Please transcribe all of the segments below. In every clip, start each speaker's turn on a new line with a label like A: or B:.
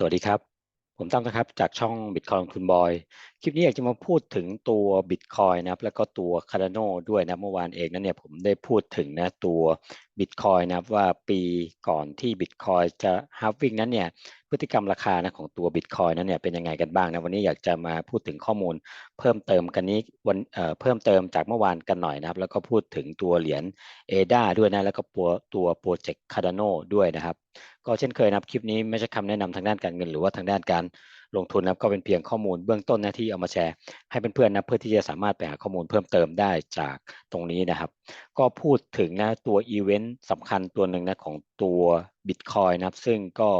A: สวัสดีครับ ผมตั้มนะครับ จากช่อง Bitcoin คุณบอย คลิปนี้อยากจะมาพูดถึงตัว Bitcoin นะครับ แล้วก็ตัว Cardano ด้วยนะ เมื่อวานเองนั้นเนี่ยผมได้พูดถึงนะตัว Bitcoin นะครับว่าปีก่อนที่ Bitcoin จะ halving นั้นเนี่ย พฤติกรรมราคานะของตัว Bitcoin นั้นเนี่ยเป็นยังไงกันบ้างนะวันนี้อยากจะมาพูดถึงข้อมูล เพิ่มเติมกันนี้วันเอ่อเพิ่มเติมจากเมื่อวานกันหน่อยนะครับ แล้วก็พูดถึงตัวเหรียญ ADA ด้วยนะแล้วก็ตัวตัวโปรเจกต์ Cardano ด้วยนะครับ ก็เช่นเคยนะครับคลิปนี้ไม่ใช่คำแนะนำทางด้านการเงิน หรือว่าทางด้านการ ลงทุนนะครับก็เป็นเพียงข้อมูลเบื้องต้นนะที่เอามาแชร์ ให้เพื่อนๆนะเพื่อที่จะสามารถไปหาข้อมูลเพิ่มเติมได้จากตรงนี้นะครับ ก็พูดถึงนะตัวอีเวนต์สำคัญตัวหนึ่งนะของตัว Bitcoin นะครับซึ่งก็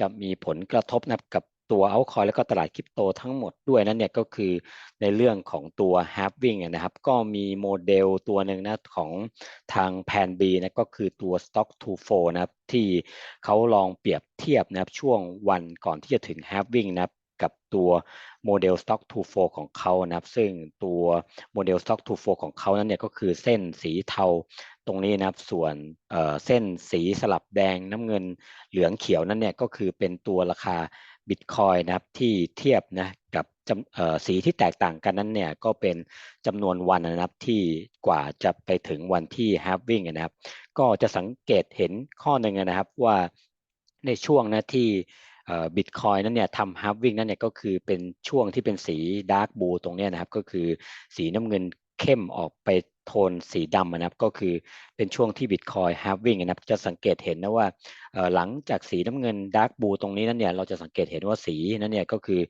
A: จะมีผลกระทบนะกับ ตัวเอาคอยแล้วก็ตลาดคริปโตทั้งหมดด้วยนั่นเนี่ยก็คือในเรื่องของตัว halving นะครับก็มีโมเดลตัวหนึ่งนะของทางแพน B นะก็คือตัว stock to f o นะครับที่เขาลองเปรียบเทียบนะครับช่วงวันก่อนที่จะถึง halving นะครับกับตัวโมเดล stock to f o ของเขานะครับ ซึ่งตัวโมเดล stock to f o ของเขานั้นเนี่ยก็คือเส้นสีเทาตรงนี้นะครับส่วนเส้นสีสลับแดงน้ำเงินเหลืองเขียวนั่นเนี่ยก็คือเป็นตัวราคา บิตคอยนะครับที่เทียบนะกับสีที่แตกต่างกันนั้นเนี่ยก็เป็นจำนวนวันนะครับที่กว่าจะไปถึงวันที่ halving นะครับ ก็จะสังเกตเห็นข้อหนึ่งนะครับว่าในช่วงนะที่บิตคอยนั้นเนี่ยทำ halving นั่นเนี่ยก็คือเป็นช่วงที่เป็นสีดาร์กบูตรงนี้นะครับ ก็คือสีน้ำเงิน เข้มออกไปโทนสีดำนะครับก็คือเป็นช่วงที่บิตคอยฮาร์วิ่งนะครับจะสังเกตเห็นนะว่าหลังจากสีน้ำเงินดาร์กบูตรงนี้นั้นเนี่ยเราจะสังเกตเห็นว่าสีนั้นเนี่ยก็คือ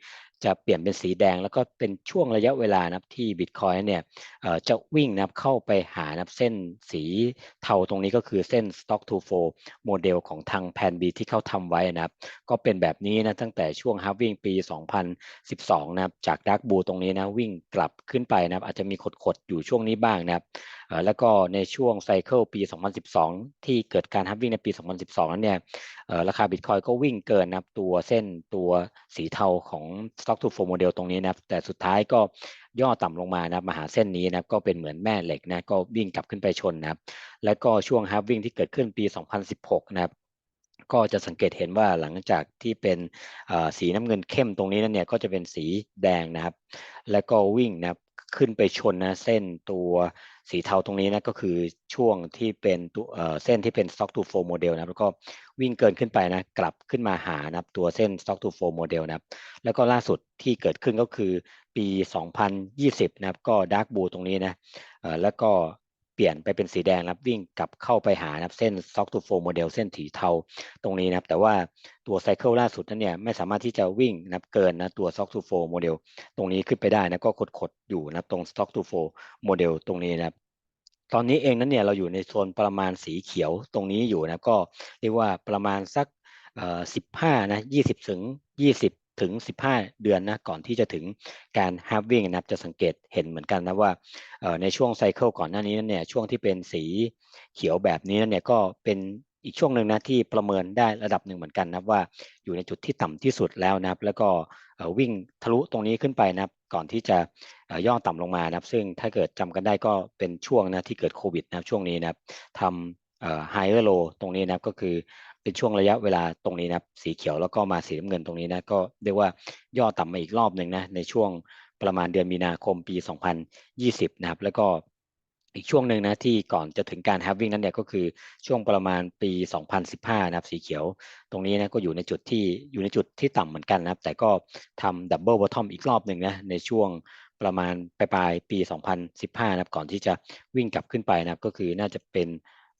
A: จะเปลี่ยนเป็นสีแดง แล้วก็เป็นช่วงระยะเวลานะครับที่บิตคอยเนี่ยจะวิ่งนับเข้าไปหานับเส้นสีเทาตรงนี้ก็คือเส้น stock to flow โมเดลของทางแพน B ที่เขาทำไว้นะครับ ก็เป็นแบบนี้นะตั้งแต่ช่วง halving ปี 2012 นะครับจากดาร์กบูตรงนี้นะวิ่งกลับขึ้นไปนะครับอาจจะมีขดๆอยู่ช่วงนี้บ้างนะครับแล้วก็ในช่วงไซเคิลปี 2012 ที่เกิดการฮับวิ่งในปี 2012 นั้นเนี่ยราคาบิตคอยก็วิ่งเกินนะครับตัวเส้นตัวสีเทาของ Stock to Flow Model ตรงนี้นะครับแต่สุดท้ายก็ย่อต่ำลงมานะมาหาเส้นนี้นะก็เป็นเหมือนแม่เหล็กนะก็วิ่งกลับขึ้นไปชนนะครับแล้วก็ช่วงฮับวิ่งที่เกิดขึ้นปี 2016 นะครับก็จะสังเกตเห็นว่าหลังจากที่เป็นสีน้ำเงินเข้มตรงนี้นั่นเนี่ยก็จะเป็นสีแดงนะครับ แล้วก็วิ่งนะครับ ขึ้นไปชนนะเส้นตัวสีเทาตรงนี้นะก็คือช่วงที่เป็นตัวเส้นที่เป็น stock to flow model นะแล้วก็วิ่งเกินขึ้นไปนะกลับขึ้นมาหานะตัวเส้น stock to flow model นะแล้วก็ล่าสุดที่เกิดขึ้นก็คือปี 2020 นะครับก็ dark blue ตรงนี้นะแล้วก็ เปลี่ยนไปเป็นสีแดงนะวิ่งกลับเข้าไปหานะเส้น stock to flow model เส้นสีเทาตรงนี้นะครับ แต่ว่าตัวไซเคิลล่าสุดนั้นเนี่ยไม่สามารถที่จะวิ่งนะเกินนะตัว stock to flow model ตรงนี้ขึ้นไปได้นะก็ขดๆอยู่นะตรง stock to flow model ตรงนี้นะครับตอนนี้เองนั้นเนี่ยเราอยู่ในโซนประมาณสีเขียวตรงนี้อยู่นะก็เรียกว่าประมาณสักอ่อสิบห้านะยี่สิบถึงยี่สิบ ถึง 15 เดือนนะก่อนที่จะถึงการ halving นะครับจะสังเกตเห็นเหมือนกันนะว่าในช่วงไซเคิลก่อนหน้านี้นั่นเนี่ยช่วงที่เป็นสีเขียวแบบนี้นั่นเนี่ยก็เป็นอีกช่วงหนึ่งนะที่ประเมินได้ระดับหนึ่งเหมือนกันนะว่าอยู่ในจุดที่ต่ำที่สุดแล้วนะครับ แล้วก็วิ่งทะลุตรงนี้ขึ้นไปนะครับ ก่อนที่จะย่อต่ำลงมานะครับ ซึ่งถ้าเกิดจำกันได้ก็เป็นช่วงนะที่เกิดโควิดนะครับช่วงนี้นะครับทำไฮเออร์โลตรงนี้นะครับก็คือ เป็นช่วงระยะเวลาตรงนี้นะสีเขียวแล้วก็มาสีน้ำเงินตรงนี้นะก็เรียกว่าย่อต่ำมาอีกรอบหนึ่งนะในช่วงประมาณเดือนมีนาคมปี 2020 นะครับ แล้วก็อีกช่วงหนึ่งนะที่ก่อนจะถึงการ halving นั้นเนี่ยก็คือช่วงประมาณปี 2015 นะครับสีเขียว ตรงนี้นะก็อยู่ในจุดที่อยู่ในจุดที่ต่ำเหมือนกันนะครับ แต่ก็ทำดับเบิลบอททอมอีกรอบหนึ่งนะในช่วงประมาณปลายปี 2015 นะครับก่อนที่จะวิ่งกลับขึ้นไปนะครับก็คือน่าจะเป็น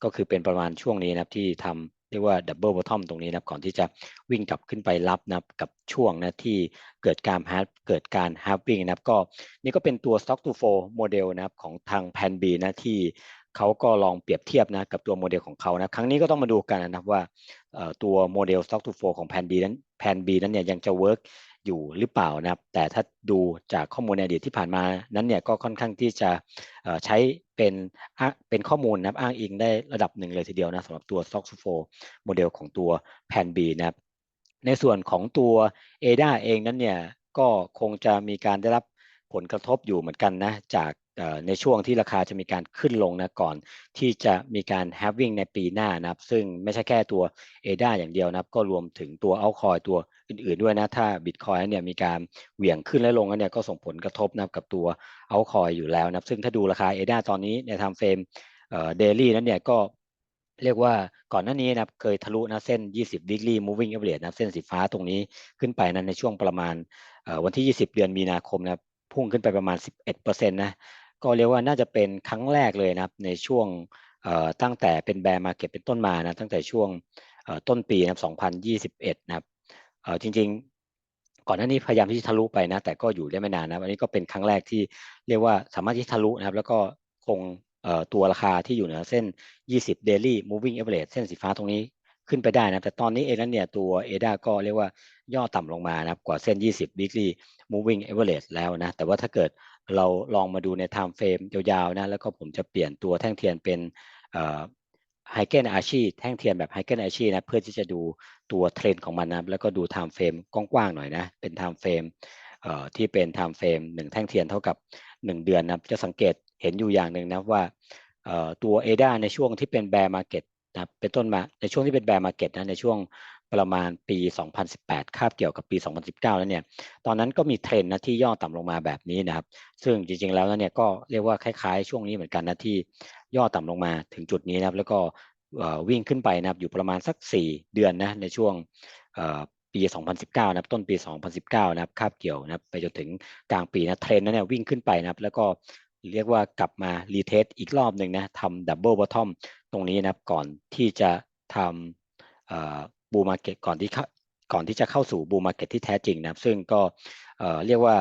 A: ก็คือเป็นประมาณช่วงนี้นะครับที่ทำ รียกว่าดับเบิลบอททอมตรงนี้นะก่อนที่จะวิ่งกลับขึ้นไปรับนะกับช่วงนะที่เกิดการฮาร์เกิดการฮาร์วิ่งนะครับก็นี่ก็เป็นตัว stock to flow โมเดลนะครับของทางแพนบีนะที่เขาก็ลองเปรียบเทียบนะกับตัวโมเดลของเขานะครั้งนี้ก็ต้องมาดูกันนะครับว่าตัวโมเดล stock to flow ของแพนบีนั้นแพนบีนั้นเนี่ยยังจะเวิร์กอยู่หรือเปล่านะครับ แต่ถ้าดูจากข้อมูลในอดีตที่ผ่านมานั้นเนี่ยก็ค่อนข้างที่จะใช้ เป็นเป็นข้อมูลนะครับอ้างอิงได้ระดับหนึ่งเลยทีเดียวนะสำหรับตัว Stock to Flow โมเดลของตัวแพน B นะครับในส่วนของตัว ADA เองนั้นเนี่ยก็คงจะมีการได้รับผลกระทบอยู่เหมือนกันนะจาก ในช่วงที่ราคาจะมีการขึ้นลงนะก่อนที่จะมีการ having ในปีหน้านะครับ ซึ่งไม่ใช่แค่ตัว ADA อย่างเดียวนะครับ ก็รวมถึงตัว altcoin ตัวอื่นๆด้วยนะ ถ้า Bitcoin เนี่ยมีการเหวี่ยงขึ้นและลงเนี่ยก็ส่งผลกระทบนะกับตัว altcoin อยู่แล้วนะซึ่งถ้าดูราคา ADA ตอนนี้ใน time frame เอ่นั้นเนี่ยก็เรียกว่าก่อนหน้านี้นะครับเคยทะลุนะเส้น 20 weekly moving average นะเส้นสีฟ้าตรงนี้ขึ้นไปนะในช่วงประมาณวันที่ 20 เดือนมีนาคมนะพุ่งขึ้นไปประมาณ 11%นะ ก็เรียกว่าน่าจะเป็นครั้งแรกเลยนะครับในช่วงตั้งแต่เป็นแบร์มาเก็ตเป็นต้นมานะตั้งแต่ช่วงต้นปีนะครับ2021 นะครับจริงๆ ก่อนหน้านี้พยายามที่จะทะลุไปนะแต่ก็อยู่ได้ไม่นานนะอันนี้ก็เป็นครั้งแรกที่เรียกว่าสามารถที่ทะลุนะครับแล้วก็คงตัวราคาที่อยู่เหนือเส้น 20 daily moving average เส้นสีฟ้าตรงนี้ ขึ้นไปได้นะแต่ตอนนี้เองนั้นเนี่ยตัว ADA ก็เรียกว่าย่อต่ำลงมานะครับกว่าเส้น 20 weekly moving average แล้วนะ แต่ว่าถ้าเกิดเราลองมาดูใน time frame ยาวๆนะ แล้วก็ผมจะเปลี่ยนตัวแท่งเทียนเป็นไฮเกนอาชีแท่งเทียนแบบไฮเกนอาชีนะเพื่อที่จะดูตัวเทรนด์ของมันนะแล้วก็ดู time frame กว้างๆหน่อยนะเป็น time frame ที่เป็น time frame 1แท่งเทียนเท่ากับ 1 เดือนนะจะสังเกตเห็นอยู่อย่างหนึ่งนะว่าตัว ADA ในช่วงที่เป็น bear market นะเป็นต้นมาในช่วงที่เป็น bear market นะในช่วงประมาณปี 2018 คาบเกี่ยวกับปี 2019 แล้วเนี่ย ตอนนั้นก็มีเทรนนะที่ย่อต่ำลงมาแบบนี้นะครับ ซึ่งจริงๆ แล้วเนี่ยก็เรียกว่าคล้ายๆ ช่วงนี้เหมือนกันนะที่ย่อต่ำลงมาถึงจุดนี้นะครับ แล้วก็วิ่งขึ้นไปนะครับอยู่ประมาณสัก 4 เดือนนะในช่วงปี 2019 นะครับต้นปี 2019 นะครับคาบเกี่ยวนะครับไปจนถึงกลางปีนะเทรนนั้นเนี่ยวิ่งขึ้นไปนะครับ แล้วก็ เรียกว่ากลับมารีเทสอีกรอบหนึ่งนะทำดับเบิลบอททอมตรงนี้นะครับก่อนที่จะทำบูมาเก็ตก่อนที่ก่อนที่จะเข้าสู่บูมาเก็ตที่แท้จริงนะครับ ซึ่งก็เรียกว่า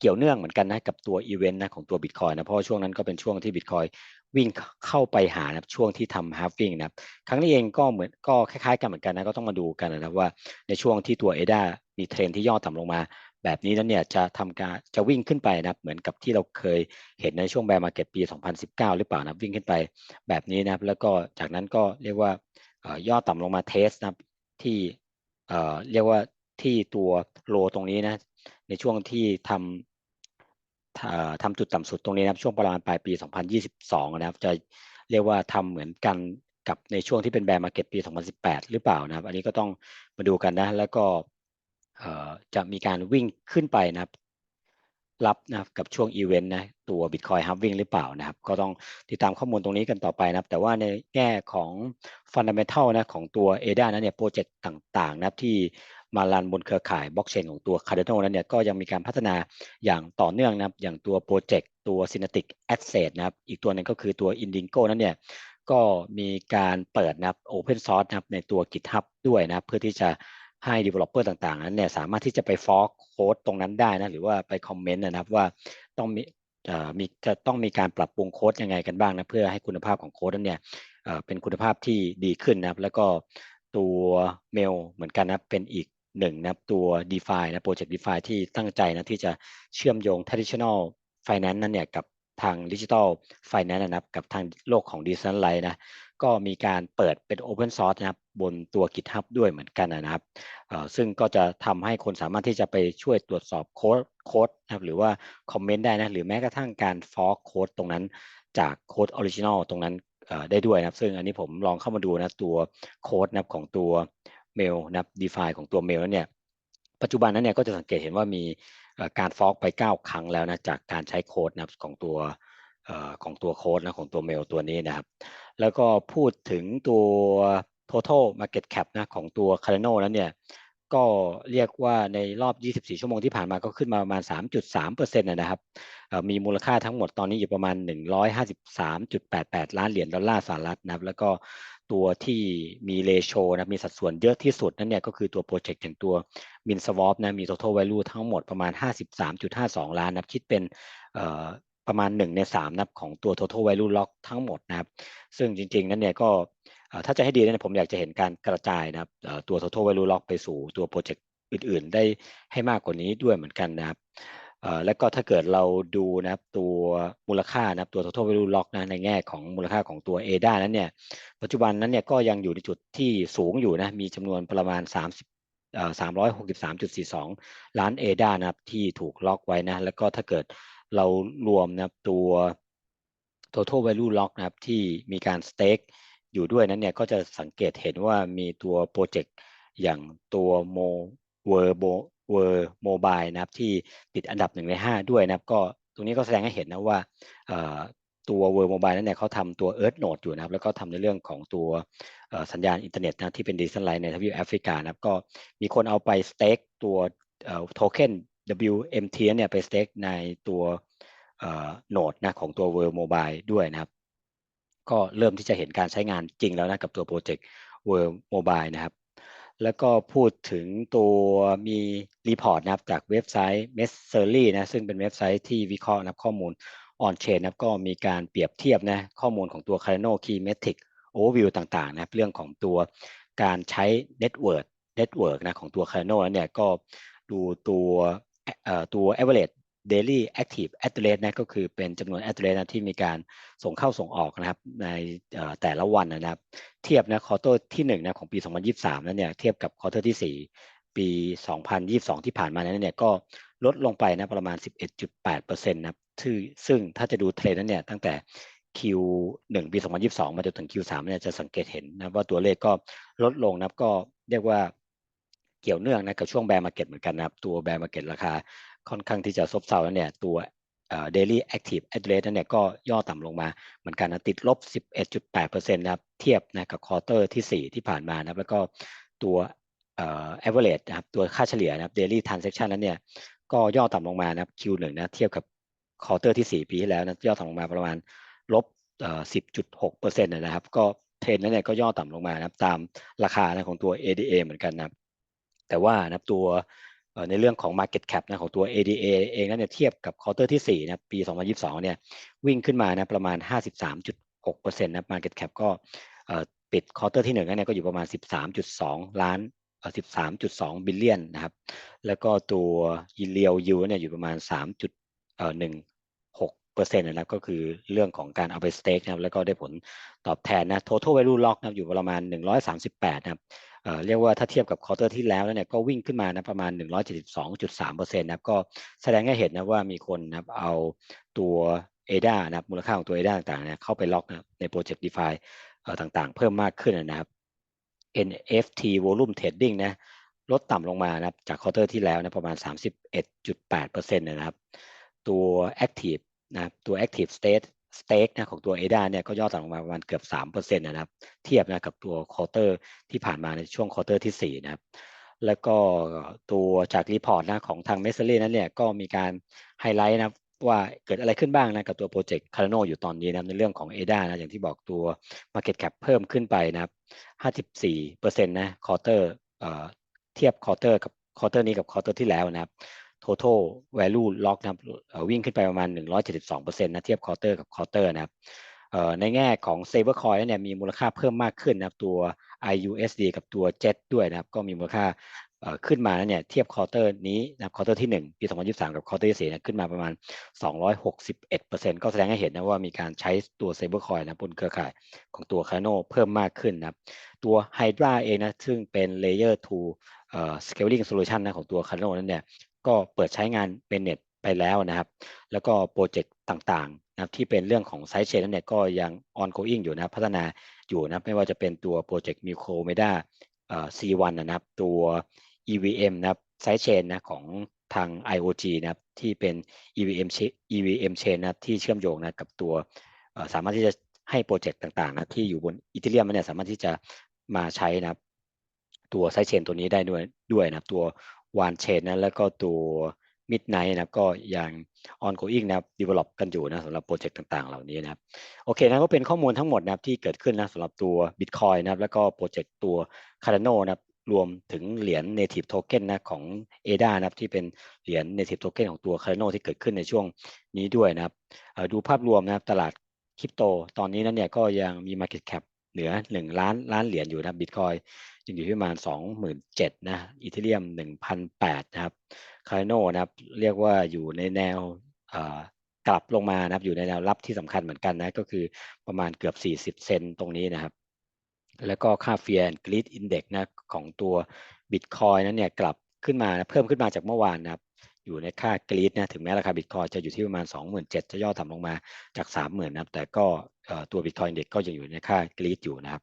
A: เกี่ยวเนื่องเหมือนกันนะกับตัวอีเวนต์นะของตัวบิตคอยนะเพราะช่วงนั้นก็เป็นช่วงที่บิตคอยวิ่งเข้าไปหานะช่วงที่ทำฮาฟวิ่งนะครั้งนี้เองก็เหมือนก็คล้ายๆกันเหมือนกันนะก็ต้องมาดูกันนะว่าในช่วงที่ตัวเอดามีเทรนที่ย่อต่ำลงมา แบบนี้นั้นเนี่ยจะทำการจะวิ่งขึ้นไปนะเหมือนกับที่เราเคยเห็นในช่วงแบร์มาเก็ตปี 2019 หรือเปล่านะวิ่งขึ้นไปแบบนี้นะครับ แล้วก็จากนั้นก็เรียกว่าย่อต่ำลงมาเทสนะที่เรียกว่าที่ตัวโลตรงนี้นะในช่วงที่ทำทำจุดต่ำสุดตรงนี้นะครับช่วงประมาณปลายปี 2022 นะครับ จะเรียกว่าทำเหมือนกันกับในช่วงที่เป็นแบร์มาเก็ตปี 2018 หรือเปล่านะครับ อันนี้ก็ต้องมาดูกันนะแล้วก็ จะมีการวิ่งขึ้นไปนะครับ รับนะกับช่วงอีเวนต์นะตัว Bitcoin Halving หรือเปล่านะครับ ก็ต้องติดตามข้อมูลตรงนี้กันต่อไปนะครับ แต่ว่าในแง่ของ Fundamental นะของตัว ADA นั้นเนี่ยโปรเจกต์ต่างๆนะครับที่มาลันบนเครือข่ายบล็อกเชนของตัว Cardano นั้นเนี่ยก็ยังมีการพัฒนาอย่างต่อเนื่องนะครับ อย่างตัวโปรเจกต์ตัว Synetic Asset นะครับ อีกตัวนึงก็คือตัว Indigo นั้นเนี่ยก็มีการเปิดนะครับ Open Source นะครับในตัว GitHub ด้วยนะเพื่อที่จะ ให้ developer ต่างๆ นั้นเนี่ยสามารถที่จะไปฟอร์โค้ดตรงนั้นได้นะหรือว่าไปคอมเมนต์นะครับว่าต้องมีมีจะต้องมีการปรับปรุงโค้ดยังไงกันบ้างนะเพื่อให้คุณภาพของโค้ดนั้นเนี่ยเป็นคุณภาพที่ดีขึ้นนะครับแล้วก็ตัวเมลเหมือนกันนะเป็นอีกหนึ่งนะตัว d e f i นะโปรเจกต์ d e f i ที่ตั้งใจนะที่จะเชื่อมโยง traditional finance นั้นเนี่ยกับทางดิจิทัลไฟแนนซ์นะครับกับทางโลกของดิจิทัลไลน์นะ ก็มีการเปิดเป็น Open Source นะครับบนตัว GitHub ด้วยเหมือนกันนะครับซึ่งก็จะทำให้คนสามารถที่จะไปช่วยตรวจสอบโค้ดโค้ดนะครับหรือว่าคอมเมนต์ได้นะหรือแม้กระทั่งการฟอร์โค้ดตรงนั้นจากโค้ดออริจินอลตรงนั้นได้ด้วยนะครับ ซึ่งอันนี้ผมลองเข้ามาดูนะตัวโค้ดนะของตัวเมลนะ DFI ของตัวเมลแล้วเนี่ยปัจจุบันนั้นเนี่ยก็จะสังเกตเห็นว่ามีการฟอกไป 9 ครั้งแล้วนะจากการใช้โค้ดนะของตัว ของตัวโค้ดนะของตัวเมลตัวนี้นะครับ แล้วก็พูดถึงตัว total market cap นะของตัว Cardano นั้นเนี่ยก็เรียกว่าในรอบ 24 ชั่วโมงที่ผ่านมาก็ขึ้นมาประมาณ 3.3%นะครับ มีมูลค่าทั้งหมดตอนนี้อยู่ประมาณ 153.88 ล้านเหรียญดอลลาร์สหรัฐนะครับ แล้วก็ตัวที่มีเลโชนะมีสัดส่วนเยอะที่สุดนั่นเนี่ยก็คือตัวโปรเจกต์อย่างตัว Min Swap นะมี total value ทั้งหมดประมาณ 53.52 ล้านนะคิดเป็น ประมาณ 1 ใน 3นับของตัว total value lock ทั้งหมดนะครับ ซึ่งจริงๆ นั้นเนี่ยก็ถ้าจะให้ดีเนี่ยผมอยากจะเห็นการกระจายนะครับตัว total value lock ไปสู่ตัวโปรเจกต์อื่นๆ ได้ให้มากกว่านี้ด้วยเหมือนกันนะครับแล้วก็ถ้าเกิดเราดูนะครับตัวมูลค่านะครับตัว total value lock นะในแง่ของมูลค่าของตัว ADA นั้นเนี่ยปัจจุบันนั้นเนี่ยก็ยังอยู่ในจุดที่สูงอยู่นะมีจำนวนประมาณ 30 363.42 ล้าน ADA นะครับที่ถูกล็อกไว้นะแล้วก็ถ้าเกิด เรารวมนะครับตัว total value lock นะครับที่มีการ stake อยู่ด้วยนั้นเนี่ยก็จะสังเกตเห็นว่ามีตัวโปรเจกต์อย่างตัวโมเวอร์โบเวอร์โมบายนะครับที่ติดอันดับหนึ่งในห้าด้วยนะครับ ก็ตรงนี้ก็แสดงให้เห็นนะว่าตัวเวอร์โมบายนั้นเนี่ยเขาทำตัว Earth Node อยู่นะครับ แล้วก็ทำในเรื่องของตัวสัญญาณอินเทอร์เน็ตนะที่เป็นดิจิทัลไลน์ในทวีปแอฟริกานะครับ ก็มีคนเอาไปสเต็กตัวโทเค็น WMT เนี่ยไปสเต็กในตัวโนดนะของตัว World Mobile ด้วยนะครับ ก็เริ่มที่จะเห็นการใช้งานจริงแล้วนะกับตัวโปรเจกต์ World Mobile นะครับ แล้วก็พูดถึงตัวมีรีพอร์ตนะครับจากเว็บไซต์ m e s s e r y นะซึ่งเป็นเว็บไซต์ที่วิเคราะห์นะข้อมูล on chain นะก็มีการเปรียบเทียบนะข้อมูลของตัว Cardano Key Metric Overview ต่างๆนะเรื่องของตัวการใช้ Network Network นะของตัว Cardano เนี่ยก็ดูตัว ตัว average daily active address นะก็คือเป็นจำนวน address นะที่มีการส่งเข้าส่งออกนะครับในแต่ละวันนะครับ เทียบนะคอร์เตอร์ที่1นะของปี 2023นั้นเนี่ยเทียบกับคอร์เตอร์ที่ 4 ปี 2022 ที่ผ่านมานั้นเนี่ยก็ลดลงไปนะประมาณ 11.8%นะครับซึ่งถ้าจะดูเทรนนั้นเนี่ยตั้งแต่ Q1 ปี 2022 มาจนถึง Q3 เนี่ยจะสังเกตเห็นนะว่าตัวเลขก็ลดลงนะก็เรียกว่า เกี่ยวเนื่องนะกับช่วงแบร์มาเก็ตเหมือนกันนะครับ ตัวแบร์มาเก็ตราคาค่อนข้างที่จะซบเซาแล้วเนี่ย ตัว daily active address นั่นเนี่ยก็ย่อต่ำลงมาเหมือนกันนะติดลบ 11.8%นะครับเทียบนะกับควอเตอร์ที่ 4 ที่ผ่านมานะครับแล้วก็ตัว average นะครับตัวค่าเฉลี่ยนะครับ daily transaction นั้นเนี่ยก็ย่อต่ำลงมานะครับ Q1 นะเทียบกับควอเตอร์ที่ 4 ปีที่แล้วนะย่อต่ำลงมาประมาณลบ10.6%นะครับ ก็เทรนนั้นเนี่ยก็ย่อต่ำลงมานะครับตามราคานะของตัว ADA เหมือนกันนะครับ แต่ว่านะตัวในเรื่องของ Market Cap นะของตัว ADA เองนั้นเนี่ยเทียบกับควอเตอร์ที่4นะปี 2022 เนี่ยวิ่งขึ้นมานะประมาณ 53.6%นะ Market Cap ก็ปิดควอเตอร์ที่1นั่นเนี่ยก็อยู่ประมาณ 13.2 ล้าน13.2 บิลเลียนนะครับ แล้วก็ตัวเรียวยูเนี่ยอยู่ประมาณ 3.16เปอร์เซ็นต์นะครับ ก็คือเรื่องของการเอาไปสเต็กนะครับ แล้วก็ได้ผลตอบแทนนะ total value lock นะอยู่ประมาณ 138 นะครับ เรียกว่าถ้าเทียบกับควอเตอร์ที่แล้วเนี่ยก็วิ่งขึ้นมานะประมาณ 172.3%นะครับก็แสดงให้เห็นนะว่ามีคนนะเอาตัว ADA นะครับมูลค่าของตัว ADA ต่างๆเนี่ยเข้าไปล็อกนะในโปรเจกต์ DeFi ต่างๆ เพิ่มมากขึ้นนะครับ NFT volume trading นะลดต่ำลงมานะครับจากควอเตอร์ที่แล้วนะประมาณ 31.8%นะครับตัว active นะตัว active state สเต็กนะของตัว ADA เนี่ยก็ย่อต่ำลงมาประมาณเกือบ3%นะครับ เทียบนะกับตัวควอเตอร์ที่ผ่านมาในช่วงควอเตอร์ที่ 4 นะครับ แล้วก็ตัวจากรีพอร์ตนะของทางเมสเซอรี่นั้นเนี่ยก็มีการไฮไลท์นะว่าเกิดอะไรขึ้นบ้างนะกับตัวโปรเจกต์คาร์โนอยู่ตอนนี้นะในเรื่องของ ADA นะอย่างที่บอกตัว Market Cap เพิ่มขึ้นไปนะครับ54%นะควอเตอร์เทียบควอเตอร์กับควอเตอร์นี้กับควอเตอร์ที่แล้วนะครับ total value lock นะครับวิ่งขึ้นไปประมาณ 172%นะเทียบควอเตอร์กับควอเตอร์นะครับในแง่ของ stablecoin เนี่ยมีมูลค่าเพิ่มมากขึ้นนะครับตัว IUSD กับตัว JET ด้วยนะครับก็มีมูลค่าขึ้นมาเนี่ยเทียบควอเตอร์นี้นะครับควอเตอร์ที่ 1 ปี 2023 กับควอเตอร์ที่4นะขึ้นมาประมาณ 261%ก็แสดงให้เห็นนะว่ามีการใช้ตัว stablecoin นะบนเครือข่ายของตัว Cardano เพิ่มมากขึ้นนะครับตัว Hydra เองนะซึ่งเป็น layer 2 scaling solution นะของตัว Cardano นั้นเนี่ย ก็เปิดใช้งานเป็นเน็ตไปแล้วนะครับ แล้วก็โปรเจกต์ต่างๆนะครับที่เป็นเรื่องของไซต์เชนนั้นเนี่ยก็ยัง ongoing อยู่นะพัฒนาอยู่นะไม่ว่าจะเป็นตัวโปรเจกต์ m i c r o m e d a เอ่อ C1 นะครับตัว EVM นะครับไซต์เชนนะของทาง IOG นะครับที่เป็น EVM EVM chain นะที่เชื่อมโยงนะกับตัวสามารถที่จะให้โปรเจกต์ต่างๆนะที่อยู่บนอีเทเรียมเนี่ยสามารถที่จะมาใช้นะครับตัวไซต์เชนตัวนี้ได้ด้วยด้วยนะตัว วานเชนนะแล้วก็ตัวมิดไนท์นะก็ยัง ongoing นะครับ develop กันอยู่นะสำหรับโปรเจกต์ต่างๆ เหล่านี้นะครับโอเคนะก็เป็นข้อมูลทั้งหมดนะครับที่เกิดขึ้นนะสำหรับตัว Bitcoin นะครับแล้วก็โปรเจกต์ตัว Cardano นะครับรวมถึงเหรียญ native token นะของ ADA นะครับที่เป็นเหรียญ native token ของตัว Cardano ที่เกิดขึ้นในช่วงนี้ด้วยนะครับดูภาพรวมนะครับตลาดคริปโต ตอนนี้นั้นเนี่ยก็ยังมี market cap เหนือ 1 ล้านล้านเหรียญอยู่นะบิ ตคอยอยู่ที่ประมาณ 27,000นะอีเทเรียม1,008นะครับคาร์โนนะครับเรียกว่าอยู่ในแนวกลับลงมานะครับอยู่ในแนวรับที่สำคัญเหมือนกันนะก็คือประมาณเกือบ 40 เซนตรงนี้นะครับ แล้วก็ค่าเฟียร์กรีดอินเด็กนะของตัวบิตคอยนั้นเนี่ยกลับขึ้นมานะเพิ่มขึ้นมาจากเมื่อวานนะครับอยู่ในค่ากรีดนะถึงแม้ราคาบิตคอยจะอยู่ที่ประมาณ 27,000 จะย่อต่ำลงมาจาก 30,000 นะครับ แต่ก็ตัวบิตคอยเด็กก็ยังอยู่ในค่ากรีดอยู่นะครับ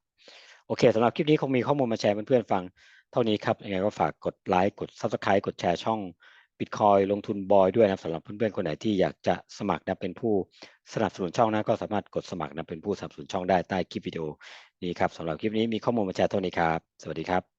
A: โอเคสำหรับคลิปนี้คงมีข้อมูลมาแชร์เพื่อนๆฟังเท่านี้ครับยังไงก็ฝากกดไลค์กด Subscribe กดแชร์ช่อง Bitcoin ลงทุนบอยด้วยนะสำหรับเพื่อนๆคนไหนที่อยากจะสมัครนะเป็นผู้สนับสนุนช่องนะก็สามารถกดสมัครนะเป็นผู้สนับสนุนช่องได้ใต้คลิปวิดีโอนี้ครับสำหรับคลิปนี้มีข้อมูลมาแชร์เท่านี้ครับ สวัสดีครับ